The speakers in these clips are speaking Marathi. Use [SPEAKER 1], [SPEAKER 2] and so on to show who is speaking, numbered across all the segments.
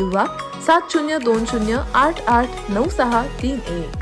[SPEAKER 1] किंवा सात शून्य दोन शून्य आठ आठ नऊ सहा तीन एक.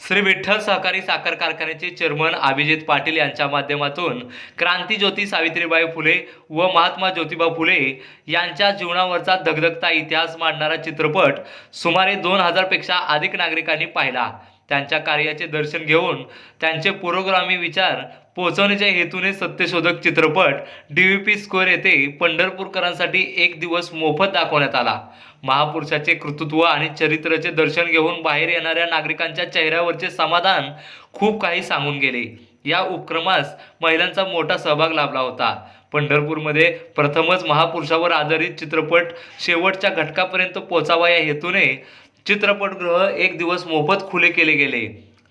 [SPEAKER 2] श्री विठ्ठल सहकारी साखर कारखान्याचे चेअरमन अभिजित पाटील यांच्या माध्यमातून क्रांतीज्योती सावित्रीबाई फुले व महात्मा ज्योतिबा फुले यांच्या जीवनावरचा धगधगता इतिहास मांडणारा चित्रपट सुमारे दोन हजारपेक्षा अधिक नागरिकांनी पाहिला. त्यांच्या कार्याचे दर्शन घेऊन त्यांचे पुरोगामी विचार पोहोचवण्याच्या हेतूने सत्यशोधक चित्रपट डी व्ही पी स्क्वेअर येथे पंढरपूरकरांसाठी एक दिवस मोफत दाखवण्यात आला. महापुरुषाचे कृतृत्व आणि चरित्राचे दर्शन घेऊन बाहेर येणाऱ्या नागरिकांच्या चेहऱ्यावरचे समाधान खूप काही सांगून गेले. या उपक्रमास महिलांचा मोठा सहभाग लाभला होता. पंढरपूरमध्ये प्रथमच महापुरुषावर आधारित चित्रपट शेवटच्या घटकापर्यंत पोचावा या हेतूने चित्रपटगृह एक दिवस मोफत खुले केले गेले.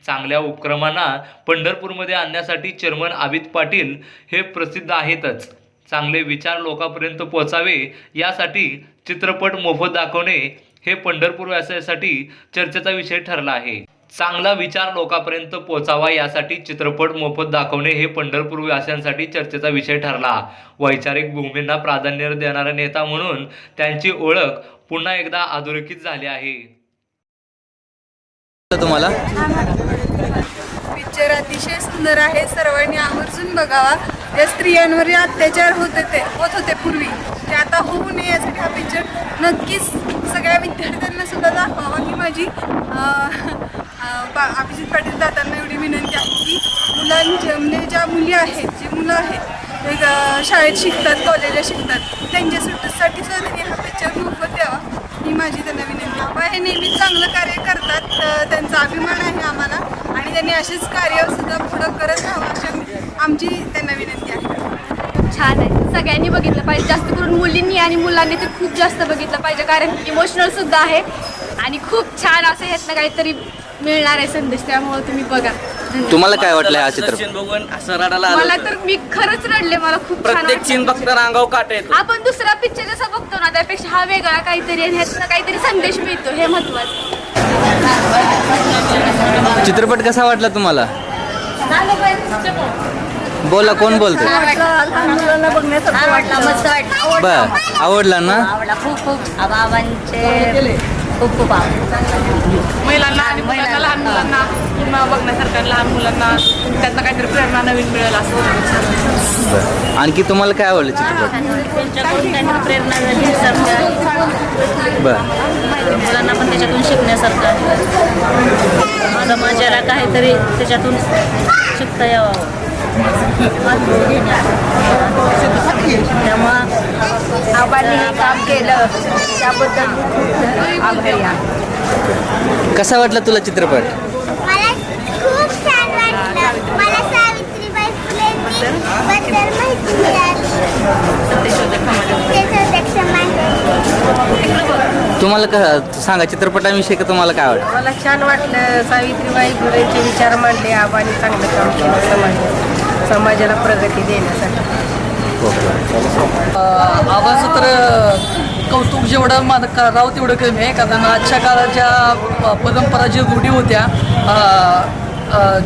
[SPEAKER 2] चांगल्या उपक्रमांना पंढरपूरमध्ये आणण्यासाठी चेअरमन अभित पाटील हे प्रसिद्ध आहेतच. चांगले विचार लोकांपर्यंत पोहोचावे यासाठी चित्रपट मोफत दाखवणे हे पंढरपूर व्यवसायासाठी चर्चेचा विषय ठरला आहे. चांगला विचार लोकांपर्यंत पोहोचावा यासाठी चित्रपट मोफत दाखवणे हे पंढरपूर व्यासांसाठी चर्चेचा विषय ठरला. वैचारिक भूमींना प्राधान्य देणारा नेता म्हणून त्यांची ओळख पुन्हा एकदा अधोरेखित झाली आहे.
[SPEAKER 3] तुम्हाला?
[SPEAKER 4] पिक्चर अतिशय सुंदर आहे. सर्वांनी आवर्जून बघावा. या स्त्रियांवर अत्याचार होते ते होत होते पूर्वी. ते आता होऊ नये यासाठी हा पिक्चर नक्कीच सगळ्या विद्यार्थ्यांना सुद्धा दाखवावा. ही माझी अभिजित पाटील दादांना एवढी विनंती आहे की मुलांच्या म्हणजे ज्या मुली आहेत जी मुलं आहेत शाळेत शिकतात कॉलेजला शिकतात त्यांच्या सुट्टीसाठी सुद्धा त्यांनी हा पिक्चर मोफत द्यावा ही माझी त्यांना विनंती बाबा हे नेहमीच चांगलं कार्य करतात त्यांचा अभिमान आहे आम्हाला. आणि त्यांनी असेच कार्य सुद्धा पुढं करत राहावं अशी आमची त्यांना विनंती आहे.
[SPEAKER 5] छान आहे. सगळ्यांनी बघितलं पाहिजे. जास्त करून मुलींनी आणि मुलांनी ते खूप जास्त बघितलं पाहिजे कारण इमोशनल सुद्धा आहे. आणि खूप छान असं ह्यातनं काहीतरी मिळणार आहे संदेश त्यामुळे तुम्ही बघा.
[SPEAKER 3] तुम्हाला काय वाटलं हा चित्रपट
[SPEAKER 6] सीन बघून असं रडायला आलं
[SPEAKER 5] मला
[SPEAKER 6] होतं.
[SPEAKER 5] तर मी खरंच रडले मला खूप छान
[SPEAKER 6] प्रत्येक सीन
[SPEAKER 5] वाटलं.
[SPEAKER 6] बघताना अंगावर काटा येतो.
[SPEAKER 5] आपण दुसरा पिक्चर जसा बघतो ना त्यापेक्षा हा वेगळा काहीतरी आणि ह्यातनं काहीतरी संदेश मिळतो. हे महत्वाचं.
[SPEAKER 3] चित्रपट कसा वाटला तुम्हाला? बोला कोण बोलतो
[SPEAKER 7] बघण्यासारखं वाटलं मस्त वाटलं.
[SPEAKER 3] बर आवडला ना?
[SPEAKER 7] आवडला खूप खूप. बाबांचे खूप खूप
[SPEAKER 8] महिलांना आणि मुलांना लहान मुलांना पूर्ण बघण्यासारखं लहान मुलांना त्यातनं काहीतरी प्रेरणा नवीन मिळेल असं
[SPEAKER 3] बर. आणखी तुम्हाला काय आवडलं चित्रपट?
[SPEAKER 7] त्यांच्याकडून काहीतरी प्रेरणा घेण्यासारखं आहे.
[SPEAKER 3] बर.
[SPEAKER 7] मुलांना पण त्याच्यातून शिकण्यासारखं. आहे समाजाला काहीतरी त्याच्यातून शिकता यावं. त्यामुळं हे काम केलं त्याबद्दल खूप आभारी आहे.
[SPEAKER 3] कसा वाटला तुला चित्रपट?
[SPEAKER 9] मला खूप छान वाटलं. मला सावित्रीबाई फुलेंची बद्दल माहिती मिळाली. सत्यशोधक समाज
[SPEAKER 3] तुम्हाला का सांगा चित्रपटाविषयी का तुम्हाला काय वाटलं
[SPEAKER 4] मला छान वाटलं. सावित्रीबाई फुलेंचे विचार मांडले आबांनी चांगलं काम केलं समाज समाजाला प्रगती देण्यासाठी.
[SPEAKER 8] आवाज तर कौतुक जेवढं मा करावं तेवढं कमी आहे कारण आजच्या काळाच्या प- परंपरा ज्या रूढी होत्या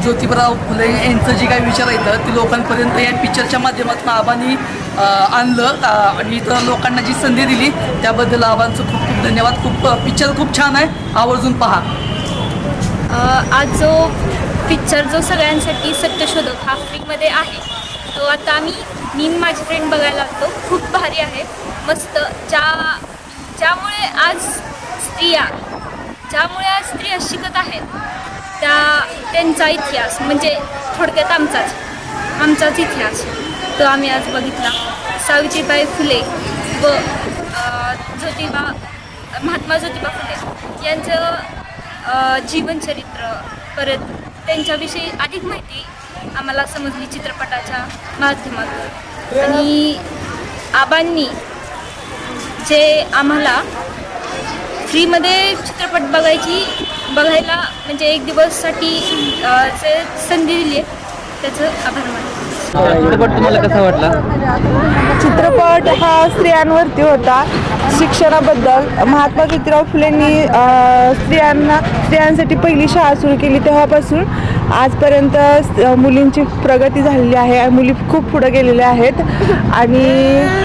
[SPEAKER 8] ज्योतिबराव फुले यांचं जे काही विचार येतं ते लोकांपर्यंत या पिक्चरच्या माध्यमातून आबांनी आणलं आणि इतर लोकांना जी संधी दिली त्याबद्दल आबांचं खूप खूप धन्यवाद. खूप पिक्चर खूप छान आहे. आवर्जून पहा.
[SPEAKER 5] आज जो पिक्चर जो सगळ्यांसाठी सत्यशोधक हा फ्रीमध्ये आहे तो आता आम्ही मी माझी फ्रेंड बघायला होतो खूप भारी आहे. मस्त. ज्या
[SPEAKER 10] ज्यामुळे आज स्त्रिया ज्यामुळे आज स्त्रिया शिकत आहेत त्या त्यांचा इतिहास म्हणजे थोडक्यात आमचाच आमचाच इतिहास. तो आम्ही आज बघितला. सावित्रीबाई फुले व ज्योतिबा महात्मा ज्योतिबा फुले यांचं जीवनचरित्र परत त्यांच्याविषयी अधिक माहिती आम्हाला समजली चित्रपटाच्या माध्यमातून. आणि आबांनी जे आम्हाला फ्रीमध्ये चित्रपट बघायची बघायला म्हणजे एक दिवससाठी जे संधी दिली आहे त्याचं आभार मानतो.
[SPEAKER 3] चित्रपट तुम्हाला कसा वाटला?
[SPEAKER 11] चित्रपट हा स्त्रियांवरती होता. शिक्षणाबद्दल महात्मा ज्योतिराव फुलेंनी स्त्रियांना स्त्रियांसाठी पहिली शाळा सुरू केली तेव्हापासून. आजपर्यंत मुलींची प्रगती झालेली आहे आणि मुली खूप पुढे गेलेल्या आहेत. आणि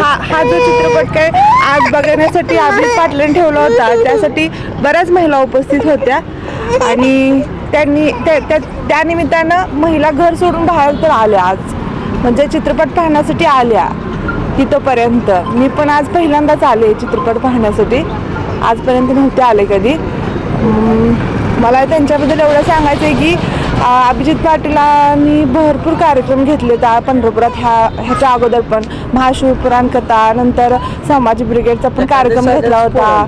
[SPEAKER 11] हा हा जो चित्रपट काय आज बघण्यासाठी आम्ही पाटलांनी ठेवला होता त्यासाठी बऱ्याच महिला उपस्थित होत्या. आणि त्यांनी त्या त्या- त्यानिमित्तानं महिला घर सोडून बाहेर तर आल्या आज. म्हणजे चित्रपट पाहण्यासाठी आल्या इथंपर्यंत. मी पण आज पहिल्यांदाच आले चित्रपट पाहण्यासाठी. आजपर्यंत नव्हते आले कधी. मला त्यांच्याबद्दल एवढं सांगायचं आहे की अभिजित पाटीलांनी भरपूर कार्यक्रम घेतले त्या पंढरपुरात ह्या ह्याच्या अगोदर पण. महाशिवपुराण कथा नंतर समाज ब्रिगेडचा पण कार्यक्रम घेतला होता.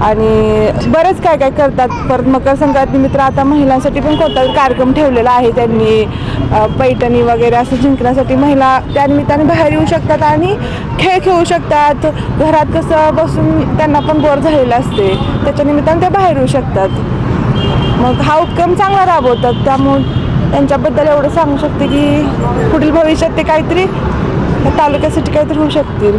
[SPEAKER 11] आणि बरेच काय काय करतात. परत मकर संक्रांती आता महिलांसाठी पण कोणता कार्यक्रम ठेवलेला आहे त्यांनी. पैठणी वगैरे असं जिंकण्यासाठी महिला त्यानिमित्ताने बाहेर येऊ शकतात आणि खेळ खेळू शकतात. घरात कसं बसून त्यांना पण बोर झालेलं असते. त्याच्या निमित्ताने ते बाहेर येऊ शकतात. मग हा उपक्रम चांगला राबवतात. त्यामुळे त्यांच्याबद्दल एवढं सांगू शकते की पुढील भविष्यात ते काहीतरी तालुक्यासाठी काहीतरी होऊ शकतील.